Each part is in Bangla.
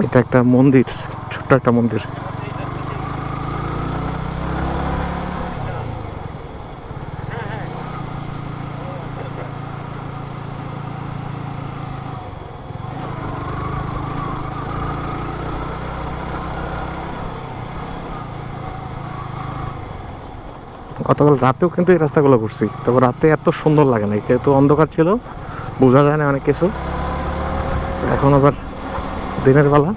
এটা একটা মন্দির, ছোট্ট একটা মন্দির। গতকাল রাতেও কিন্তু এই রাস্তাগুলো ঘুরছি। তবে রাতে এত সুন্দর লাগে না যেহেতু অন্ধকার ছিল, বোঝা যায় না অনেক কিছু। এখন আবার দিনের বেলা।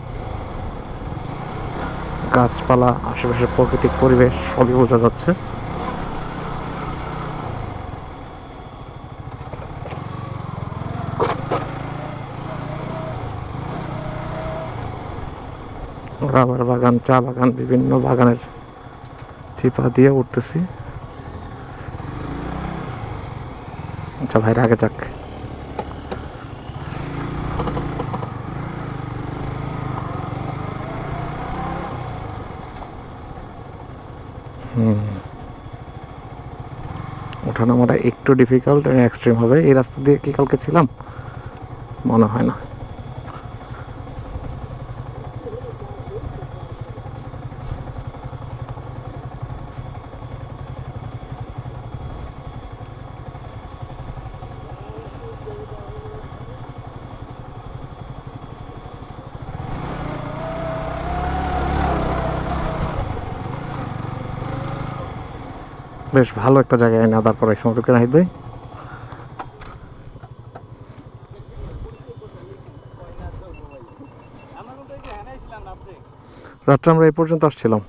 গাছপালা আশেপাশে প্রাকৃতিক পরিবেশ, সবই বোঝা যাচ্ছে। রাবার বাগান, চা বাগান, বিভিন্ন বাগানের চিপা দিয়ে উঠতেছি। আচ্ছা ভাইরা, আগে যাক। হুম। ওঠানামাটা একটু ডিফিকাল্ট এক্সট্রিম হবে। এই রাস্তা দিয়ে কি কালকে ছিলাম? মনে হয় না। বেশ ভালো একটা জায়গায় এনে দাঁড় করাইছে আমাদেরকে নাহিদ ভাই। রাত্রে আমরা এই পর্যন্ত আসছিলাম।